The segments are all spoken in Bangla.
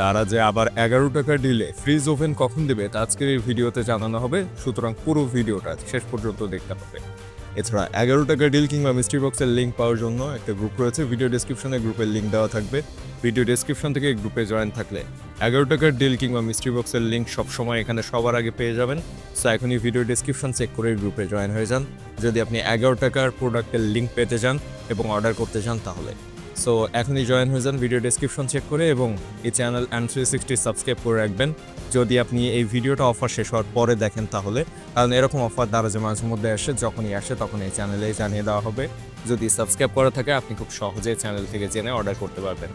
তারা যে আবার এগারো টাকা ডিলে ফ্রিজ ওভেন কখন দেবে তা আজকের এই ভিডিওতে জানানো হবে। সুতরাং পুরো ভিডিওটা শেষ পর্যন্ত দেখতে হবে। এছাড়া এগারো টাকা ডিল কিংবা মিস্ট্রি বক্সের লিঙ্ক পাওয়ার জন্য একটা গ্রুপ রয়েছে। ভিডিও ডেসক্রিপশনে গ্রুপের লিঙ্ক দেওয়া থাকবে। ভিডিও ডেসক্রিপশন থেকে গ্রুপে জয়েন থাকলে এগারো টাকার ডিল কিংবা মিস্ট্রি বক্সের লিঙ্ক সবসময় এখানে সবার আগে পেয়ে যাবেন। সো এখনই ভিডিও ডেসক্রিপশন চেক করে গ্রুপে জয়েন হয়ে যান। যদি আপনি এগারো টাকার প্রোডাক্টের লিঙ্ক পেতে চান এবং অর্ডার করতে চান তাহলে। সো এখনই জয়েন হয়ে যান ভিডিও ডেসক্রিপশন চেক করে এবং এই channel and three sixty subscribe করে রাখবেন। যদি আপনি এই ভিডিওটা অফার শেষ হওয়ার পরে দেখেন তাহলে, কারণ এরকম অফার দ্বারা যে মাঝে মধ্যে আসে, যখনই আসে তখন এই চ্যানেলে জানিয়ে দেওয়া হবে। যদি সাবস্ক্রাইব করা থাকে, আপনি খুব সহজে চ্যানেল থেকে জেনে অর্ডার করতে পারবেন।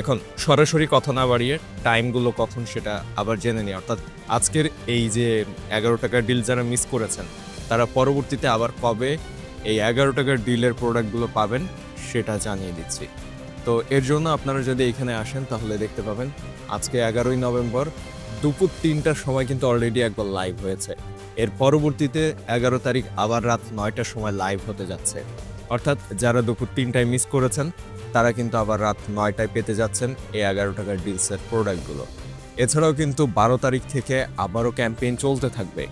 এখন, সরাসরি কথা না বাড়িয়ে টাইমগুলো কখন সেটা আবার জেনে নিই অর্থাৎ আজকের এই যে এগারো টাকার ডিল যারা মিস করেছেন, তারা পরবর্তীতে আবার কবে এই এগারো টাকার ডিলের প্রোডাক্টগুলো পাবেন সেটা জানিয়ে দিচ্ছি। তো এর জন্য আপনারা যদি এখানে আসেন, তাহলে দেখতে পাবেন আজকে এগারোই নভেম্বর দুপুর তিনটার সময় কিন্তু অলরেডি একবার লাইভ হয়েছে। এর পরবর্তীতে এগারো তারিখ আবার রাত নয়টার সময় লাইভ হতে যাচ্ছে। অর্থাৎ যারা দুপুর তিনটায় মিস করেছেন, তারা কিন্তু আবার রাত নয়টায় পেতে যাচ্ছেন এই এগারো টাকার ডিলসের প্রোডাক্টগুলো এছাড়াও কিন্তু বারো তারিখ থেকে আবারও ক্যাম্পেইন চলতে থাকবে।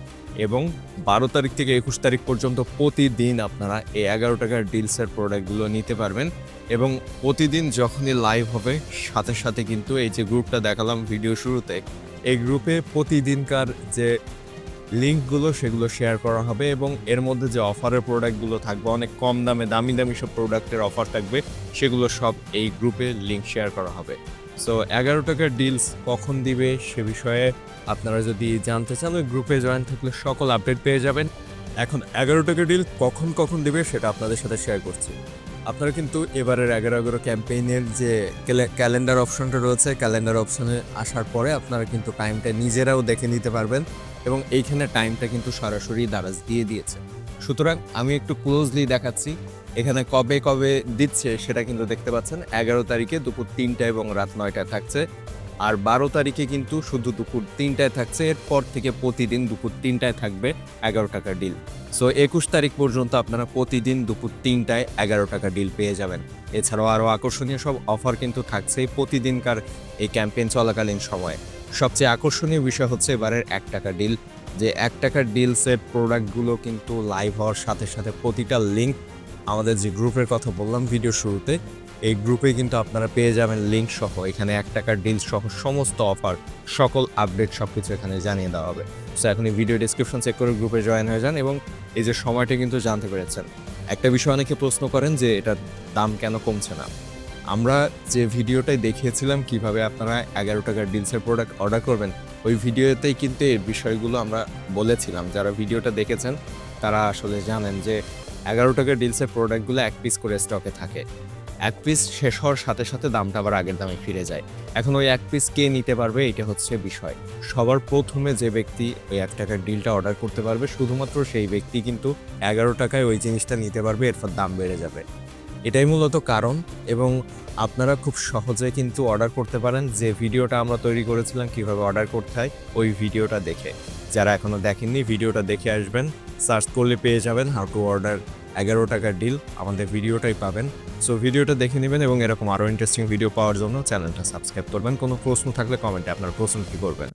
এবং বারো তারিখ থেকে একুশ তারিখ পর্যন্ত প্রতিদিন আপনারা এই এগারো টাকার ডিলসের প্রোডাক্টগুলো নিতে পারবেন এবং প্রতিদিন যখনই লাইভ হবে, সাথে সাথে কিন্তু এই যে গ্রুপটা দেখালাম ভিডিও শুরুতে, এই গ্রুপে প্রতিদিনকার যে লিঙ্কগুলো সেগুলো শেয়ার করা হবে এবং এর মধ্যে যে অফারের প্রোডাক্টগুলো থাকবে, অনেক কম দামে, দামি দামি সব প্রোডাক্টের অফার থাকবে, সেগুলো সব এই গ্রুপে লিঙ্ক শেয়ার করা হবে। সো এগারো টাকার ডিলস কখন দিবে সে বিষয়ে আপনারা যদি জানতে চান, ওই গ্রুপে জয়েন থাকলে সকল আপডেট পেয়ে যাবেন। এখন এগারো টাকার ডিল কখন কখন দিবে সেটা আপনাদের সাথে শেয়ার করছি। আপনারা কিন্তু এবারের এগারো এগারো ক্যাম্পেইনের যে ক্যালেন্ডার অপশনটা রয়েছে ক্যালেন্ডার অপশনে আসার পরে আপনারা কিন্তু টাইমটা নিজেরাও দেখে নিতে পারবেন এবং এইখানে টাইমটা কিন্তু সরাসরি দারাজ দিয়ে দিয়েছে। সুতরাং আমি একটু ক্লোজলি দেখাচ্ছি। এখানে কবে কবে দিচ্ছে সেটা কিন্তু দেখতে পাচ্ছেন। এগারো তারিখে দুপুর তিনটা এবং রাত নয়টায় থাকছে। আর বারো তারিখে কিন্তু শুধু দুপুর তিনটায় থাকছে, এরপর থেকে প্রতিদিন দুপুর তিনটায় থাকবে এগারো টাকা ডিল। সো একুশ তারিখ পর্যন্ত আপনারা প্রতিদিন দুপুর তিনটায় এগারো টাকা ডিল পেয়ে যাবেন। এছাড়াও আরও আকর্ষণীয় সব অফার কিন্তু থাকছেই প্রতিদিনকার এই ক্যাম্পেইন চলাকালীন সময়ে। সবচেয়ে আকর্ষণীয় বিষয় হচ্ছে এবারের এক টাকা ডিল। যে এক টাকার ডিলসের প্রোডাক্টগুলো কিন্তু লাইভ হওয়ার সাথে সাথে প্রতিটা লিঙ্ক আমাদের যে গ্রুপের কথা বললাম ভিডিও শুরুতে, এই গ্রুপে কিন্তু আপনারা পেয়ে যাবেন লিঙ্ক সহ। এখানে এক টাকার ডিল সহ সমস্ত অফার সকল আপডেট সব কিছু এখানে জানিয়ে দেওয়া হবে। সো এখন এই ভিডিও ডিসক্রিপশন চেক করে গ্রুপে জয়েন হয়ে যান এবং এই যে সময়টা কিন্তু জানতে পেরেছেন। একটা বিষয় অনেকে প্রশ্ন করেন যে এটার দাম কেন কমছে না? আমরা যে ভিডিওটাই দেখিয়েছিলাম কীভাবে আপনারা এগারো টাকার ডিলসের প্রোডাক্ট অর্ডার করবেন, ওই ভিডিওতেই কিন্তু এই বিষয়গুলো আমরা বলেছিলাম। যারা ভিডিওটা দেখেছেন, তারা আসলে জানেন যে এগারো টাকার ডিলসের প্রোডাক্টগুলো এক পিস করে স্টকে থাকে। এক পিস শেষ হওয়ার সাথে সাথে দামটা আবার আগের দামে ফিরে যায়। এখন ওই এক পিস কে নিতে পারবে এটা হচ্ছে বিষয়। সবার প্রথমে যে ব্যক্তি ওই এক টাকার ডিলটা অর্ডার করতে পারবে, শুধুমাত্র সেই ব্যক্তি কিন্তু এগারো টাকায় ওই জিনিসটা নিতে পারবে, এরপর দাম বেড়ে যাবে। এটাই মূলত কারণ এবং আপনারা খুব সহজে কিন্তু অর্ডার করতে পারেন। যে ভিডিওটা আমরা তৈরি করেছিলাম, কীভাবে অর্ডার করতে হয়, ওই ভিডিওটা দেখে। যারা এখনও দেখেননি, ভিডিওটা দেখে আসবেন। সার্চ করলে পেয়ে যাবেন হাউ টু অর্ডার এগারো টাকার ডিল। আমাদের ভিডিওটাই পাবেন। সো ভিডিওটা দেখে নেবেন এবং এরকম আরও ইন্টারেস্টিং ভিডিও পাওয়ার জন্য চ্যানেলটা সাবস্ক্রাইব করবেন। কোনো প্রশ্ন থাকলে কমেন্টে আপনার প্রশ্ন কী করবেন।